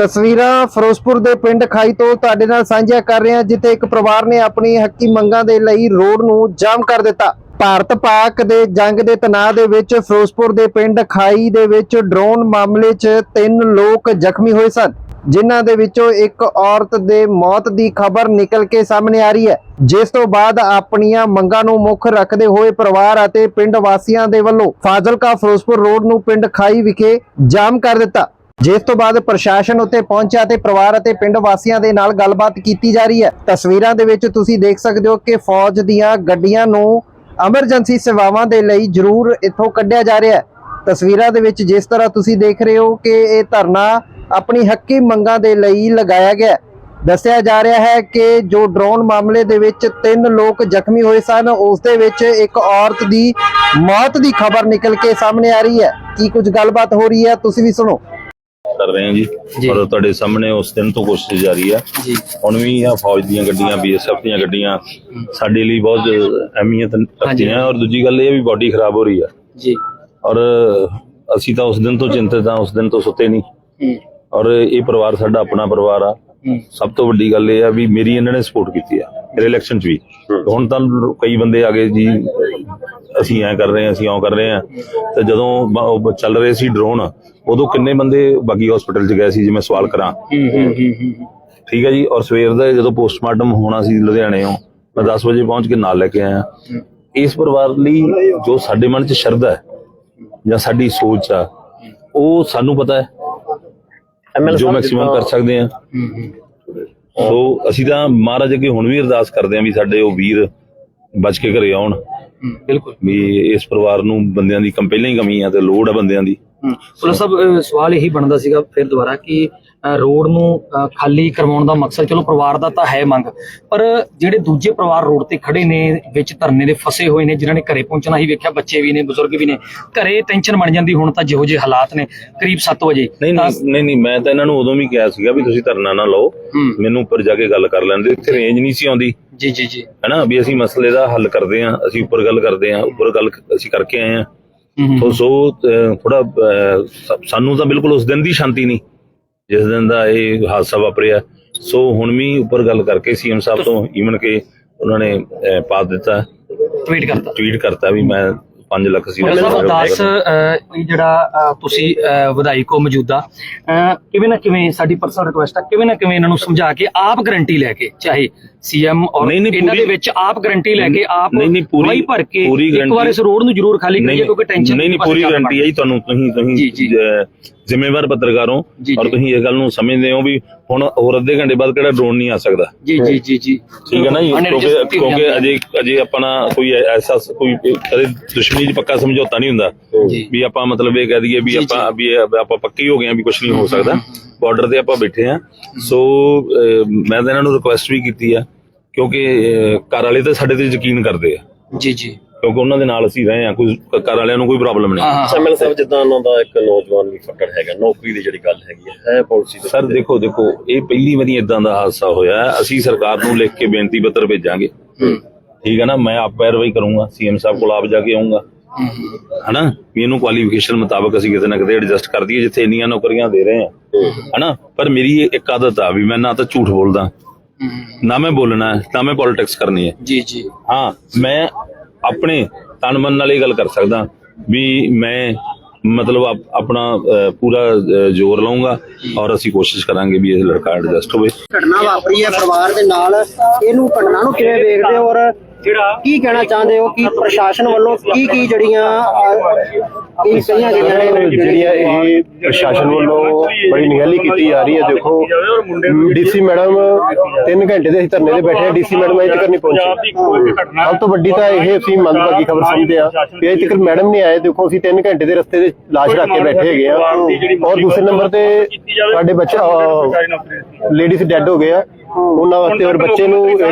ਤਸਵੀਰਾਂ ਫਿਰੋਜ਼ਪੁਰ ਦੇ ਪਿੰਡ ਖਾਈ ਤੋਂ ਤੁਹਾਡੇ ਨਾਲ ਸਾਂਝੀਆਂ ਕਰ ਰਹੇ ਹਾਂ, ਜਿੱਥੇ ਇੱਕ ਪਰਿਵਾਰ ਨੇ ਆਪਣੀ ਹੱਕੀ ਮੰਗਾਂ ਦੇ ਲਈ ਰੋਡ ਨੂੰ ਜਾਮ ਕਰ ਦਿੱਤਾ। ਭਾਰਤ ਪਾਕ ਦੇ ਜੰਗ ਦੇ ਤਣਾਅ ਦੇ ਵਿੱਚ ਫਿਰੋਜ਼ਪੁਰ ਦੇ ਪਿੰਡ ਖਾਈ ਦੇ ਵਿੱਚ ਡਰੋਨ ਮਾਮਲੇ 'ਚ ਤਿੰਨ ਲੋਕ ਜ਼ਖਮੀ ਹੋਏ ਸਨ, ਜਿਨ੍ਹਾਂ ਦੇ ਵਿੱਚੋਂ ਇੱਕ ਔਰਤ ਦੇ ਮੌਤ ਦੀ ਖਬਰ ਨਿਕਲ ਕੇ ਸਾਹਮਣੇ ਆ ਰਹੀ ਹੈ। ਜਿਸ ਤੋਂ ਬਾਅਦ ਆਪਣੀਆਂ ਮੰਗਾਂ ਨੂੰ ਮੁੱਖ ਰੱਖਦੇ ਹੋਏ ਪਰਿਵਾਰ ਅਤੇ ਪਿੰਡ ਵਾਸੀਆਂ ਦੇ ਵੱਲੋਂ ਫਾਜ਼ਿਲਕਾ ਫਿਰੋਜ਼ਪੁਰ ਰੋਡ ਨੂੰ ਪਿੰਡ ਖਾਈ ਵਿਖੇ ਜਾਮ ਕਰ ਦਿੱਤਾ। ਜਿਸ ਤੋਂ ਬਾਅਦ ਪ੍ਰਸ਼ਾਸਨ ਉੱਤੇ ਪਹੁੰਚਿਆ ਤੇ ਪਰਿਵਾਰ ਅਤੇ ਪਿੰਡ ਵਾਸੀਆਂ ਦੇ ਨਾਲ ਗੱਲਬਾਤ ਕੀਤੀ ਜਾ ਰਹੀ ਹੈ, ਤਸਵੀਰਾਂ ਦੇ ਵਿੱਚ ਤੁਸੀਂ ਦੇਖ ਸਕਦੇ ਹੋ ਕਿ ਫੌਜ ਦੀਆਂ ਗੱਡੀਆਂ ਨੂੰ ਐਮਰਜੈਂਸੀ ਸੇਵਾਵਾਂ ਦੇ ਲਈ ਜ਼ਰੂਰ ਇੱਥੋਂ ਕੱਢਿਆ ਜਾ ਰਿਹਾ ਹੈ। ਤਸਵੀਰਾਂ ਦੇ ਵਿੱਚ ਜਿਸ ਤਰ੍ਹਾਂ ਤੁਸੀਂ ਦੇਖ ਰਹੇ ਹੋ ਕਿ ਇਹ ਧਰਨਾ ਆਪਣੀ ਹੱਕੀ ਮੰਗਾਂ ਦੇ ਲਈ ਲਗਾਇਆ ਗਿਆ ਦੱਸਿਆ ਜਾ ਰਿਹਾ ਹੈ ਕਿ ਜੋ ਡਰੋਨ ਮਾਮਲੇ ਦੇ ਵਿੱਚ ਤਿੰਨ ਲੋਕ ਜ਼ਖਮੀ ਹੋਏ ਸਨ, ਉਸ ਦੇ ਵਿੱਚ ਇੱਕ ਔਰਤ ਦੀ ਮੌਤ ਦੀ ਖਬਰ ਨਿਕਲ ਕੇ ਸਾਹਮਣੇ ਆ ਰਹੀ ਹੈ। ਕੀ ਕੁਝ ਗੱਲਬਾਤ ਹੋ ਰਹੀ ਹੈ, ਤੁਸੀਂ ਵੀ ਸੁਣੋ। ਕਰ ਰਹੇ ਹਾਂ ਜੀ। ਔਰ ਤੁਹਾਡੇ ਸਾਹਮਣੇ ਉਸ ਦਿਨ ਤੋਂ ਕੋਸ਼ਿਸ਼ ਜਾਰੀ ਆ। ਜੀ। ਹੁਣ ਵੀ ਆ ਫੌਜ ਦੀਆਂ ਗੱਡੀਆਂ ਬੀਐਸਐਫ ਦੀਆਂ ਗੱਡੀਆਂ ਸਾਡੇ ਲਈ ਬਹੁਤ ਅਹਿਮੀਅਤ ਰੱਖਦੀਆਂ ਔਰ ਦੂਜੀ ਗੱਲ ਇਹ ਵੀ ਬਾਡੀ ਖਰਾਬ ਹੋ ਰਹੀ ਆ। ਜੀ। ਔਰ ਅਸੀਂ ਤਾਂ ਉਸ ਦਿਨ ਤੋਂ ਚਿੰਤਿਤ ਆ ਉਸ ਦਿਨ ਤੋਂ ਸੁੱਤੇ ਨਹੀਂ। ਔਰ ਇਹ ਪਰਿਵਾਰ ਸਾਡਾ ਆਪਣਾ ਪਰਿਵਾਰ ਆ। ਸਭ ਤੋਂ ਵੱਡੀ ਗੱਲ ਇਹ ਆ ਵੀ ਮੇਰੀ ਇਹਨਾਂ ਨੇ ਸਪੋਰਟ ਕੀਤੀ ਆ ਮੇਰੇ ਇਲੈਕਸ਼ਨ 'ਚ ਵੀ। ਹੁਣ ਤਾਂ ਕਈ ਬੰਦੇ ਆ ਗਏ ਜੀ ਅਸੀਂ ਐ ਕਰ ਰਹੇ ਆ ਅਸੀਂ ਉਹ ਕਰ ਰਹੇ ਆ ਤੇ ਜਦੋਂ ਚੱਲ ਰਹੇ ਸੀ ਡਰੋਨ ਉਦੋਂ ਕਿੰਨੇ ਬੰਦੇ ਬਾਗੀ ਹਸਪੀਟਲ 'ਚ ਗਏ ਸੀ ਜੇ ਮੈਂ ਸਵਾਲ ਕਰਾਂ? ਹੂੰ ਹੂੰ ਹੂੰ ਹੂੰ। ਠੀਕ ਹੈ ਜੀ ਔਰ ਸਵੇਰ ਦਾ ਜਦੋਂ ਪੋਸਟਮਾਰਟਮ ਹੋਣਾ ਸੀ ਲੁਧਿਆਣੇੋਂ ਮੈਂ 10 ਵਜੇ ਪਹੁੰਚ ਕੇ ਨਾਲ ਲੈ ਕੇ ਆਇਆ। ਇਸ ਪਰਿਵਾਰ ਲਈ ਜੋ ਸਾਡੇ ਮਨ 'ਚ ਸ਼ਰਧਾ ਹੈ ਜਾਂ ਸਾਡੀ ਸੋਚ ਆ ਉਹ ਸਾਨੂੰ ਪਤਾ ਹੈ ਜੋ ਮੈਕਸਿਮਮ ਕਰ ਸਕਦੇ ਆ ਸੋ ਅਸੀਂ ਤਾਂ ਮਹਾਰਾਜ ਅੱਗੇ ਹੁਣ ਵੀ ਅਰਦਾਸ ਕਰਦੇ ਆ ਵੀ ਸਾਡੇ ਉਹ ਵੀਰ ਬਚ ਕੇ ਘਰੇ ਆਉਣ। ਬਿਲਕੁਲ। ਵੀ ਇਸ ਪਰਿਵਾਰ ਨੂੰ ਬੰਦਿਆਂ ਦੀ ਪਹਿਲਾਂ ਹੀ ਕਮੀ ਆ ਤੇ ਲੋੜ ਆ ਬੰਦਿਆਂ ਦੀ। ਪੁਲਿਸ ਸਾਹਿਬ ਸਵਾਲ ਇਹੀ ਬਣਦਾ ਸੀਗਾ ਫਿਰ ਦੁਬਾਰਾ ਕਿ ਰੋਡ ਨੂੰ ਖਾਲੀ ਕਰਵਾਉਣ ਦਾ ਮਕਸਦ ਚਲੋ ਪਰਿਵਾਰ ਦਾ ਤਾਂ ਹੈ ਮੰਗ ਪਰ ਜਿਹੜੇ ਦੂਜੇ ਪਰਿਵਾਰ ਰੋਡ ਤੇ ਖੜੇ ਨੇ ਵਿੱਚ ਧਰਨੇ ਦੇ ਫਸੇ ਹੋਏ ਨੇ ਜਿਨ੍ਹਾਂ ਨੇ ਘਰੇ ਪਹੁੰਚਣਾ ਹੀ ਵੇਖਿਆ ਬੱਚੇ ਵੀ ਨੇ ਬਜ਼ੁਰਗ ਵੀ ਨੇ ਘਰੇ ਟੈਨਸ਼ਨ ਬਣ ਜਾਂਦੀ ਹੁਣ ਤਾਂ ਜਿਹੋ ਜਿਹੇ ਹਾਲਾਤ ਨੇ ਕਰੀਬ 7 ਵਜੇ ਨਹੀਂ ਨਹੀਂ ਨਹੀਂ ਮੈਂ ਤਾਂ ਇਹਨਾਂ ਨੂੰ ਉਦੋਂ ਵੀ ਕਿਹਾ ਸੀਗਾ ਵੀ ਤੁਸੀਂ ਧਰਨਾ ਨਾ ਲਓ ਮੈਨੂੰ ਉੱਪਰ ਜਾ ਕੇ ਗੱਲ ਕਰ ਲੈਂਦੇ ਇੱਥੇ ਰੇਂਜ ਨਹੀਂ ਸੀ ਆਉਂਦੀ। ਜੀ ਜੀ ਜੀ। ਹੈਨਾ ਵੀ ਅਸੀਂ ਮਸਲੇ ਦਾ ਹੱਲ ਕਰਦੇ ਆਂ ਅਸੀਂ ਉੱਪਰ ਗੱਲ ਕਰਦੇ ਆਂ ਉੱਪਰ ਗੱਲ ਅਸੀਂ ਕਰਕੇ ਆਏ ਆਂ ਹੂੰ। ਸੋ ਸੋ ਥੋੜਾ ਸਾਨੂੰ ਤਾਂ ਬਿਲਕੁਲ ਉਸ ਦਿਨ ਦੀ ਸ਼ਾਂਤੀ ਨਹੀਂ ਜਿਸ ਦਿਨ ਦਾ ਇਹ ਹਾਦਸਾ ਵਾਪਰਿਆ। ਸੋ ਹੁਣ ਵੀ ਉੱਪਰ ਗੱਲ ਕਰਕੇ ਸੀਐਮ ਸਾਹਿਬ ਤੋਂ ਈਵਨ ਕਿ ਉਹਨਾਂ ਨੇ ਪਾ ਦਿੱਤਾ। ਟਵੀਟ ਕਰਤਾ। ਟਵੀਟ ਕਰਤਾ ਵੀ ਮੈਂ 5 ਲੱਖ ਸੀ। ਅਰਦਾਸ ਅਹ, ਇਹ ਜਿਹੜਾ ਤੁਸੀਂ ਵਿਧਾਇਕ ਹੋ ਮੌਜੂਦਾ ਕਿਵੇਂ ਨਾ ਕਿਵੇਂ ਸਾਡੀ ਪਰਸਨਲ ਰਿਕੁਐਸਟ ਹੈ ਕਿਵੇਂ ਨਾ ਕਿਵੇਂ ਇਹਨਾਂ ਨੂੰ ਸਮਝਾ ਕੇ ਆਪ ਗਰੰਟੀ ਲੈ ਕੇ ਚਾਹੇ ਸੀਐਮ ਔਰ ਇਹਨਾਂ ਦੇ ਵਿੱਚ ਆਪ ਗਰੰਟੀ ਲੈ ਕੇ ਆਪ ਨਹੀਂ, ਨਹੀਂ, ਪੂਰੀ- ਭਰ ਕੇ ਇੱਕ ਵਾਰ ਇਸ ਰੋਡ ਨੂੰ ਜ਼ਰੂਰ ਖਾਲੀ ਕਰੀਏ ਕਿਉਂਕਿ ਟੈਨਸ਼ਨ ਨਹੀਂ ਨਹੀਂ ਪੂਰੀ ਗਾਰੰਟੀ ਹੈ ਜੀ ਤੁਹਾਨੂੰ ਤੁਸੀਂ ਤੁਸੀਂ ਜ਼ਿੰਮੇਵਾਰ ਪੱਤਰਕਾਰ ਔਰ। ਤੁਸੀਂ ਇਹ ਗੱਲ ਨੂੰ ਸਮਝਦੇ ਹੋ ਵੀ ਹੁਣ ਹੋਰ ਅੱਧੇ ਘੰਟੇ ਬਾਅਦ ਕਿਹੜਾ ਡਰੋਨ ਨਹੀਂ ਆ ਸਕਦਾ। ਜੀ ਜੀ ਜੀ ਜੀ। ਠੀਕ ਹੈ ਨਾ ਜੀ? ਕਿਉਂਕਿ। ਅਜੇ ਅਜੇ ਆਪਣਾ ਕੋਈ ਐਸਾ ਕੋਈ ਕਦੇ ਦੁਸ਼ਮਣੀ 'ਚ ਪੱਕਾ ਸਮਝੌਤਾ ਨਹੀਂ ਹੁੰਦਾ। ਵੀ ਆਪਾਂ ਮਤਲਬ ਇਹ ਕਹਿ ਦਈਏ ਵੀ ਆਪਾਂ ਵੀ ਆਪਾਂ ਪੱਕੇ ਹੋ ਗਏ ਆ ਵੀ ਕੁਝ ਨਹੀਂ ਹੋ ਸਕਦਾ। ਬਾਰਡਰ ਤੇ ਆਪਾਂ ਬੈਠੇ ਆ ਸੋ ਮੈਂ ਤਾਂ ਇਹਨਾਂ ਨੂੰ ਰਿਕੁਐਸਟ ਵੀ ਕੀਤੀ ਆ ਕਿਉਂਕਿ ਘਰ ਵਾਲੇ ਤਾਂ ਸਾਡੇ ਤੇ ਯਕੀਨ ਕਰਦੇ ਆ। ਜੀ ਜੀ। ਕਿਉਂਕਿ ਉਹਨਾਂ ਦੇ ਨਾਲ ਅਸੀਂ ਰਹੇ ਆ ਕੋਈ ਘਰ ਵਾਲਿਆਂ ਨੂੰ ਕੋਈ ਪ੍ਰੋਬਲਮ ਨਹੀਂ। ਐਮਐਲ ਸਾਹਿਬ ਜਿੱਦਾਂ ਉਹਨਾਂ ਦਾ ਇੱਕ ਨੌਜਵਾਨ ਵੀ ਫੱਟੜ ਹੈਗਾ ਨੌਕਰੀ ਦੀ ਜਿਹੜੀ ਗੱਲ ਹੈਗੀ ਹੈ ਹੈ ਪਾਲਿਸੀ ਦੇ ਸਰ ਦੇਖੋ ਦੇਖੋ ਇਹ ਪਹਿਲੀ ਵਾਰੀ ਇਦਾਂ ਦਾ ਹਾਦਸਾ ਹੋਇਆ। ਅਸੀਂ ਸਰਕਾਰ ਨੂੰ ਲਿਖ ਕੇ ਬੇਨਤੀ ਪੱਤਰ ਭੇਜਾਂਗੇ। ਠੀਕ ਹੈ ਨਾ ਮੈਂ ਆਪ ਪੈਰਵਾਈ ਕਰੂੰਗਾ ਸੀਐਮ ਸਾਹਿਬ ਕੋਲ ਆਪ ਜਾ ਕੇ ਆਉਂਗਾ ਹਨਾ? ਵੀ ਇਹਨੂੰ ਕੁਆਲੀਫਿਕੇਸ਼ਨ ਮੁਤਾਬਕ ਅਸੀਂ ਕਿਤੇ ਨਾ ਕਿਤੇ ਐਡਜਸਟ ਕਰ ਦਈਏ ਜਿੱਥੇ ਇੰਨੀਆਂ ਨੌਕਰੀਆਂ ਦੇ ਰਹੇ ਆ ਹਨਾ? ਪਰ ਮੇਰੀ ਇਹ ਇੱਕ ਆਦਤ ਆ ਵੀ ਮੈਂ ਨਾ ਤਾਂ ਝੂਠ ਬੋਲਦਾ ਨਾ ਮੈਂ ਬੋਲਣਾ ਨਾ ਮੈਂ ਪੋਲਿਟਿਕਸ ਕਰਨੀ ਹੈ। ਜੀ ਜੀ। ਹਾਂ ਮੈਂ ਆਪਣੇ ਤਨ ਮਨ ਨਾਲ ਇਹ ਗੱਲ ਕਰ ਸਕਦਾ ਵੀ ਮੈਂ ਮਤਲਬ ਆਪ- ਆਪਣਾ ਪੂਰਾ ਜ਼ੋਰ ਲਾਉਂਗਾ ਔਰ ਅਸੀਂ ਕੋਸ਼ਿਸ਼ ਕਰਾਂਗੇ ਵੀ ਇਹ ਲੜਕਾ ਐਡਜਸਟ ਹੋਵੇ। ਘਟਨਾ ਵਾਪਰੀ ਹੈ ਪਰਿਵਾਰ ਦੇ ਨਾਲ ਇਹਨੂੰ ਘਟਨਾ ਨੂੰ ਕਿਵੇਂ ਵੇਖਦੇ ਹੋ ਔਰ ਕੀ ਕਹਿਣਾ ਚਾਹੁੰਦੇ ਹੋ? ਕਿ ਪ੍ਰਸ਼ਾਸਨ ਵੱਲੋਂ ਕੀ ਕੀ ਜੜੀਆਂ ਕੀ ਕਈਆਂ ਜਿਹੜੀਆਂ ਨੇ? ਜਿਹੜੀਆਂ ਇਹ ਪ੍ਰਸ਼ਾਸਨ ਵੱਲੋਂ ਬੜੀ ਨਿਗਰਾਨੀ ਕੀਤੀ ਜਾ ਰਹੀ ਹੈ ਦੇਖੋ ਡੀਸੀ ਮੈਡਮ 3 ਘੰਟੇ ਦੇ ਅਸੀਂ ਧਰਨੇ ਤੇ ਬੈਠੇ ਆ ਡੀਸੀ ਮੈਡਮ ਅਜੇ ਤੱਕ ਨਹੀਂ ਪਹੁੰਚੀ। ਸਭ ਤੋਂ ਵੱਡੀ ਤਾਂ ਇਹ ਅਸੀਂ ਮੰਦਭਾਗੀ ਖਬਰ ਸਮਝਦੇ ਆ ਕਿ ਅਜੇ ਤੱਕ ਮੈਡਮ ਨਹੀਂ ਆਏ ਦੇਖੋ ਅਸੀਂ 3 ਘੰਟੇ ਦੇ ਰਸਤੇ ਦੇ ਲਾਸ਼ ਰੱਖ ਕੇ ਬੈਠੇ ਹੈਗੇ ਆ। ਔਰ ਦੂਸਰੇ ਨੰਬਰ ਤੇ ਸਾਡੇ ਬੱਚਾ ਲੇਡੀਜ਼ ਡੈੱਡ ਹੋ ਗਏ ਆ। ਉਹਨਾਂ ਵਾਸਤੇ ਔਰ ਬੱਚੇ ਨੂੰ ਇੱਕ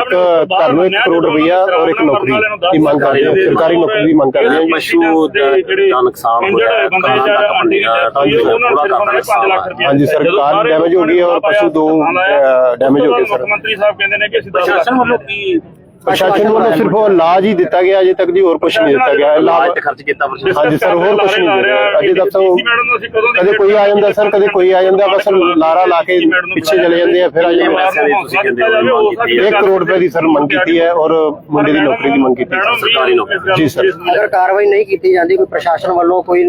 ਘਰ ਨੂੰ 1 ਕਰੋੜ ਰੁਪਈਆ ਔਰ ਇੱਕ ਨੌਕਰੀ ਦੀ ਮੰਗ ਕਰਦੇ ਆ ਸਰਕਾਰੀ ਨੌਕਰੀ ਦੀ ਮੰਗ ਕਰਦੇ ਆ ਜੀ। ਪਸ਼ੂ ਦਾ ਦਾ ਨੁਕਸਾਨ ਹੋਇਆ ਹੈ, ਖਾਣਾ ਤੱਕ ਮੰਡੀਆਂ ਹਾਂਜੀ, ਪੂਰਾ ਦਾ ਨੁਕਸਾਨ ਹੈ ਹਾਂਜੀ ਸਰਕਾਰ ਡੈਮੇਜ ਹੋ ਗਈ ਹੈ ਔਰ ਪਸ਼ੂ ਦੋ ਡੈਮੇਜ ਹੋ ਗਏ ਸਰ। ਮੰਤਰੀ ਸਾਹਿਬ ਕਹਿੰਦੇ ਨੇ ਕਿ ਅਸੀਂ ਦਸ ਪ੍ਰਸ਼ਾਸਨ ਵੱਲੋਂ ਕੀ ਪ੍ਰਸ਼ਾਸਨ ਵੱਲੋਂ ਸਿਰਫ ਉਹ ਇਲਾਜ ਹੀ ਦਿੱਤਾ ਗਿਆ ਅਜੇ ਤੱਕ ਜੀ ਹੋਰ ਕੁਝ ਨਹੀਂ ਦਿੱਤਾ ਗਿਆ। ਇਲਾਜ ਤੇ ਖਰਚ ਕੀਤਾ ਪ੍ਰਸ਼ਾਸਨ ਹਾਂਜੀ ਸਰ ਹੋਰ ਕੁਝ ਨਹੀਂ ਦੇ ਰਿਹਾ ਅਜੇ ਤੱਕ ਤਾਂ ਕਦੇ ਕੋਈ ਆ ਜਾਂਦਾ ਸਰ ਕਦੇ ਕੋਈ ਆ ਜਾਂਦਾ ਬਸ ਲਾਰਾ ਲਾ ਕੇ ਪਿੱਛੇ ਚਲੇ ਜਾਂਦੇ ਆ ਫਿਰ ਆ ਜਾਂਦੇ। ਪੈਸੇ ਦੀ ਤੁਸੀਂ ਕਹਿੰਦੇ ਹੋ ਮੰਗ ਕੀਤੀ ਹੈ 1 ਕਰੋੜ ਰੁਪਏ ਦੀ ਸਰ ਮੰਗ ਕੀਤੀ ਹੈ ਔਰ ਮੁੰਡੇ ਦੀ ਨੌਕਰੀ ਦੀ ਮੰਗ ਕੀਤੀ ਹੈ। ਸਰਕਾਰੀ ਨੌਕਰੀ। ਜੀ ਸਰ। ਅਗਰ ਕਾਰਵਾਈ ਨਹੀਂ ਕੀਤੀ ਜਾਂਦੀ ਕੋਈ ਪ੍ਰਸ਼ਾਸਨ ਵੱਲੋਂ ਕੋਈ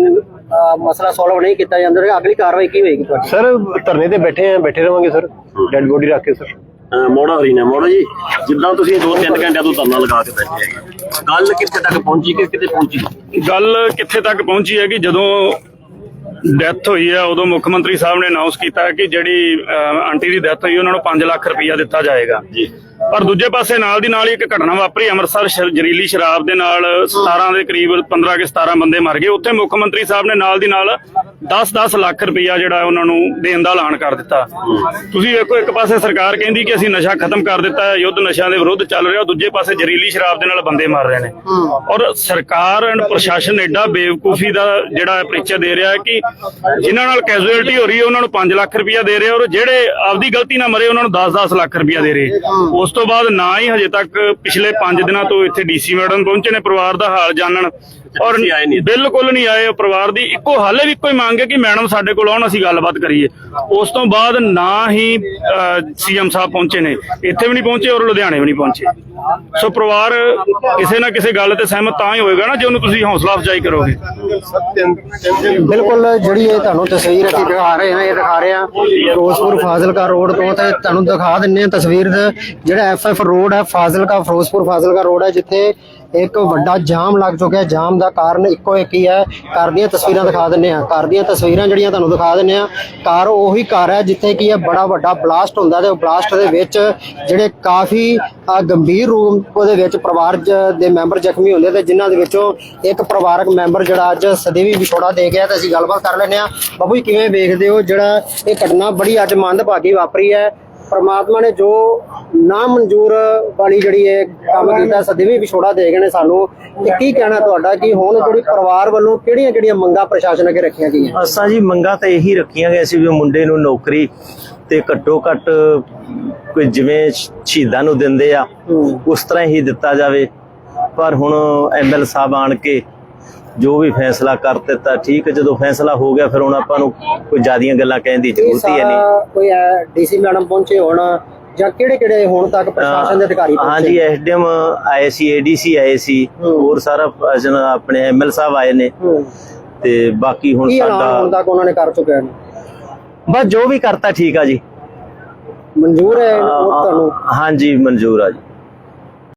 ਮਸਲਾ ਸੋਲਵ ਨਹੀਂ ਕੀਤਾ ਜਾਂਦਾ ਅਗਲੀ ਕਾਰਵਾਈ ਕੀ ਹੋਏਗੀ ਤੁਹਾਡੀ? ਸਰ ਧਰਨੇ ਤੇ ਬੈਠੇ ਆ ਬੈਠੇ ਰਵਾਂਗੇ ਸਰ। ਡੈਡ ਬੋਡੀ ਰੱਖ ਕੇ ਸਰ। ਮੋੜਾ ਹਰੀ ਨੇ। ਮੋੜਾ ਜੀ ਜਿੱਦਾਂ ਤੁਸੀਂ 2-3 ਘੰਟਿਆਂ ਤੋਂ ਧਰਨਾ ਲਗਾ ਕੇ ਬੈਠੇ ਹੈਗੇ। ਗੱਲ ਕਿੱਥੇ ਤੱਕ ਪਹੁੰਚੀ ਕਿ ਕਿਤੇ ਪਹੁੰਚੀ? ਗੱਲ ਕਿੱਥੇ ਤੱਕ ਪਹੁੰਚੀ ਹੈ ਕਿ ਜਦੋਂ ਡੈਥ ਹੋਈ ਹੈ ਉਦੋਂ ਮੁੱਖ ਮੰਤਰੀ ਸਾਹਿਬ ਨੇ ਅਨਾਉਂਸ ਕੀਤਾ ਕਿ ਜਿਹੜੀ ਆਂਟੀ ਦੀ ਡੈਥ ਹੋਈ ਉਹਨਾਂ ਨੂੰ 5 ਲੱਖ ਰੁਪਈਆ ਦਿੱਤਾ ਜਾਏਗਾ। ਜੀ। ਪਰ ਦੂਜੇ ਪਾਸੇ ਨਾਲ ਦੀ ਨਾਲ ਹੀ ਇੱਕ ਘਟਨਾ ਵਾਪਰੀ, ਅੰਮ੍ਰਿਤਸਰ ਸ਼- ਜ਼ਹਿਰੀਲੀ ਸ਼ਰਾਬ ਦੇ ਨਾਲ 17 ਦੇ ਕਰੀਬ 15 ਕੇ 17 ਬੰਦੇ ਮਰ ਗਏ। ਉੱਥੇ ਮੁੱਖ ਮੰਤਰੀ ਸਾਹਿਬ ਨੇ ਨਾਲ ਦੀ ਨਾਲ 10-10 ਲੱਖ ਰੁਪਈਆ ਜਿਹੜਾ ਉਹਨਾਂ ਨੂੰ ਦੇਣ ਦਾ ਐਲਾਨ ਕਰ ਦਿੱਤਾ। ਤੁਸੀਂ ਵੇਖੋ, ਇੱਕ ਪਾਸੇ ਸਰਕਾਰ ਕਹਿੰਦੀ ਕਿ ਅਸੀਂ ਨਸ਼ਾ ਖਤਮ ਕਰ ਦਿੱਤਾ ਹੈ, ਯੁੱਧ ਨਸ਼ਿਆਂ ਦੇ ਵਿਰੁੱਧ ਚੱਲ ਰਿਹਾ, ਦੂਜੇ ਪਾਸੇ ਜ਼ਹਿਰੀਲੀ ਸ਼ਰਾਬ ਦੇ ਨਾਲ ਬੰਦੇ ਮਰ ਰਹੇ ਨੇ। ਔਰ ਸਰਕਾਰ ਐਂਡ ਪ੍ਰਸ਼ਾਸਨ ਐਡਾ ਬੇਵਕੂਫੀ ਦਾ ਜਿਹੜਾ ਪਰਿਚੈ ਦੇ ਰਿਹਾ ਹੈ ਕਿ ਜਿਨ੍ਹਾਂ ਨਾਲ ਕੈਜੂਅਲਟੀ ਹੋ ਰਹੀ ਹੈ, ਉਹਨਾਂ ਨੂੰ 5 ਲੱਖ ਰੁਪਈਆ ਦੇ ਰਹੇ ਔਰ ਜਿਹੜੇ ਆਪਦੀ ਗਲਤੀ ਨਾਲ ਮਰੇ, ਉਹਨਾਂ ਨੂੰ 10-10 ਲੱਖ ਰੁਪਈਆ ਦੇ ਰਹੇ। ਉਸ ਉਸ ਤੋਂ ਬਾਅਦ ਨਾ ਹੀ ਹਜੇ ਤੱਕ ਪਿਛਲੇ 5 ਦਿਨਾਂ ਤੋਂ ਇੱਥੇ ਡੀਸੀ ਮੈਡਮ ਪਹੁੰਚੇ ਨੇ, ਪਰਿਵਾਰ ਦਾ ਹਾਲ ਜਾਣਨ। ਔਰ। ਬਿਲਕੁਲ ਨਹੀਂ ਆਏ ਉਹ ਪਰਿਵਾਰ ਦੀ। ਇੱਕੋ ਹਾਲੇ ਵੀ ਇੱਕੋ ਹੀ ਮੰਗ ਹੈ ਕਿ ਮੈਡਮ ਸਾਡੇ ਕੋਲ ਆਉਣ ਅਸੀਂ ਗੱਲਬਾਤ ਕਰੀਏ। ਉਸ ਤੋਂ ਬਾਅਦ ਨਾ ਹੀ ਸੀਐਮ ਸਾਹਿਬ ਪਹੁੰਚੇ ਨੇ। ਇੱਥੇ ਵੀ ਨਹੀਂ ਪਹੁੰਚੇ ਔਰ ਲੁਧਿਆਣੇ ਵੀ ਨਹੀਂ ਪਹੁੰਚੇ। ਸੋ ਪਰਿਵਾਰ ਕਿਸੇ ਨਾ ਕਿਸੇ ਗੱਲ ਤੇ ਸਹਿਮਤ ਤਾਂ ਹੀ ਹੋਏਗਾ ਨਾ ਜੇ ਉਹਨੂੰ ਤੁਸੀਂ ਹੌਸਲਾ ਅਫਜ਼ਾਈ ਕਰੋਗੇ। ਬਿਲਕੁਲ ਜਿਹੜੀ ਇਹ ਤੁਹਾਨੂੰ ਤਸਵੀਰ ਅਸੀਂ ਦਿਖਾ ਰਹੇ ਹਾਂ ਇਹ ਦਿਖਾ ਰਹੇ ਹਾਂ ਫਿਰੋਜ਼ਪੁਰ ਫਾਜ਼ਿਲਕਾ ਰੋਡ ਤੋਂ ਤੇ ਤੁਹਾਨੂੰ ਦਿਖਾ ਦਿੰਨੇ ਆ ਤਸਵੀਰ। ਜਿਹੜਾ ਐਫਐਫ ਰੋਡ ਹੈ ਫਾਜ਼ਿਲਕਾ ਫਿਰੋਜ਼ਪੁਰ ਫਾਜ਼ਿਲਕਾ ਰੋਡ ਹੈ ਜਿੱਥੇ ਇੱਕ ਵੱਡਾ ਜਾਮ ਲੱਗ ਚੁੱਕਿਆ ਜਾਮ ਦਾ ਕਾਰਨ ਇੱਕੋ ਇੱਕ ਹੀ ਹੈ। ਕਾਰ ਦੀਆਂ ਤਸਵੀਰਾਂ ਦਿਖਾ ਦਿੰਨੇ ਆ ਕਾਰ ਦੀਆਂ ਤਸਵੀਰਾਂ ਜਿਹੜੀਆਂ ਤੁਹਾਨੂੰ ਦਿਖਾ ਦਿੰਨੇ ਆ ਕਾਰ ਉਹੀ ਕਾਰ ਹੈ ਜਿੱਥੇ ਕੀ ਹੈ, ਬੜਾ ਵੱਡਾ ਬਲਾਸਟ ਹੁੰਦਾ ਤੇ ਉਹ ਬਲਾਸਟ ਦੇ ਵਿੱਚ ਜਿਹੜੇ ਕਾਫੀ ਗੰਭੀਰ ਰੂਪ ਉਹਦੇ ਵਿੱਚ ਪਰਿਵਾਰ ਦੇ ਮੈਂਬਰ ਜ਼ਖਮੀ ਹੁੰਦੇ ਤੇ ਜਿਨ੍ਹਾਂ ਦੇ ਵਿੱਚੋਂ ਇੱਕ ਪਰਿਵਾਰਕ ਮੈਂਬਰ ਜਿਹੜਾ ਅੱਜ ਸਦੀਵੀ ਵਿਛੋੜਾ ਦੇ ਗਿਆ ਤੇ ਅਸੀਂ ਗੱਲਬਾਤ ਕਰ ਲੈਂਦੇ ਆ ਬਾਬੂ ਜੀ, ਕਿਵੇਂ ਵੇਖਦੇ ਹੋ ਜਿਹੜਾ ਇਹ ਘਟਨਾ ਬੜੀ ਅੱਜ ਮੰਦਭਾਗੀ ਵਾਪਰੀ ਹੈ? ਪਰਮਾਤਮਾ ਨੇ ਜੋ ਨਾ ਮਨਜ਼ੂਰ ਵਾਲੀ ਜਿਹੜੀ ਇਹ ਕੰਮ ਕੀਤਾ ਸਦੀਵੀ ਵਿਛੋੜਾ ਦੇ ਗਏ ਨੇ ਸਾਨੂੰ। ਤੇ ਕੀ ਕਹਿਣਾ ਤੁਹਾਡਾ? ਕਿ ਹੁਣ ਜਿਹੜੀ ਪਰਿਵਾਰ ਵੱਲੋਂ ਕਿਹੜੀਆਂ ਕਿਹੜੀਆਂ ਮੰਗਾਂ ਪ੍ਰਸ਼ਾਸਨ ਅੱਗੇ ਰੱਖੀਆਂ ਗਈਆਂ? ਅਸਾਂ ਜੀ ਮੰਗਾਂ ਤਾਂ ਇਹੀ ਰੱਖੀਆਂ ਗਈਆਂ ਸੀ ਵੀ ਮੁੰਡੇ ਨੂੰ ਨੌਕਰੀ ਤੇ ਘੱਟੋ ਘੱਟ ਕੋਈ ਜਿਵੇਂ ਸ਼ਹੀਦਾਂ ਨੂੰ ਦਿੰਦੇ ਆ ਉਸ ਤਰ੍ਹਾਂ ਹੀ ਦਿੱਤਾ ਜਾਵੇ। ਪਰ ਹੁਣ ਐਮਐਲ ਸਾਹਿਬ ਆਣ ਕੇ ਜੋ ਵੀ ਫੈਸਲਾ ਕਰ ਦਿੱਤਾ ਠੀਕ ਹੈ ਜਦੋਂ ਫੈਸਲਾ ਹੋ ਗਿਆ ਫਿਰ ਹੁਣ ਆਪਾਂ ਨੂੰ ਕੋਈ ਜ਼ਿਆਦੀਆਂ ਗੱਲਾਂ ਕਹਿਣ ਦੀ ਜ਼ਰੂਰਤ ਹੀ ਨਹੀਂ। ਕੋਈ ਡੀਸੀ ਮੈਡਮ ਪਹੁੰਚੇ ਹੋਣ ਜਾਂ ਕਿਹੜੇ ਕਿਹੜੇ ਹੁਣ ਤੱਕ ਪ੍ਰਸ਼ਾਸਨ ਦੇ ਅਧਿਕਾਰੀ ਹਾਂਜੀ ਐਸਡੀਐਮ ਆਏ ਸੀ ਏਡੀਸੀ ਆਏ ਸੀ ਹੋਰ ਸਾਰਾ ਆਪਣੇ ਐਮਐਲ ਸਾਹਿਬ ਆਏ ਨੇ। ਤੇ ਬਾਕੀ ਹੁਣ ਐਲਾਨ ਹੁਣ ਸਾਡਾ ਤੱਕ ਉਹਨਾਂ ਨੇ ਕਰ ਚੁੱਕੇ ਹਨ ਬਸ ਜੋ ਵੀ ਕਰਤਾ ਠੀਕ ਆ ਜੀ। ਮਨਜ਼ੂਰ ਹੈ ਉਹ ਤੁਹਾਨੂੰ? ਹਾਂਜੀ ਮਨਜ਼ੂਰ ਆ ਜੀ।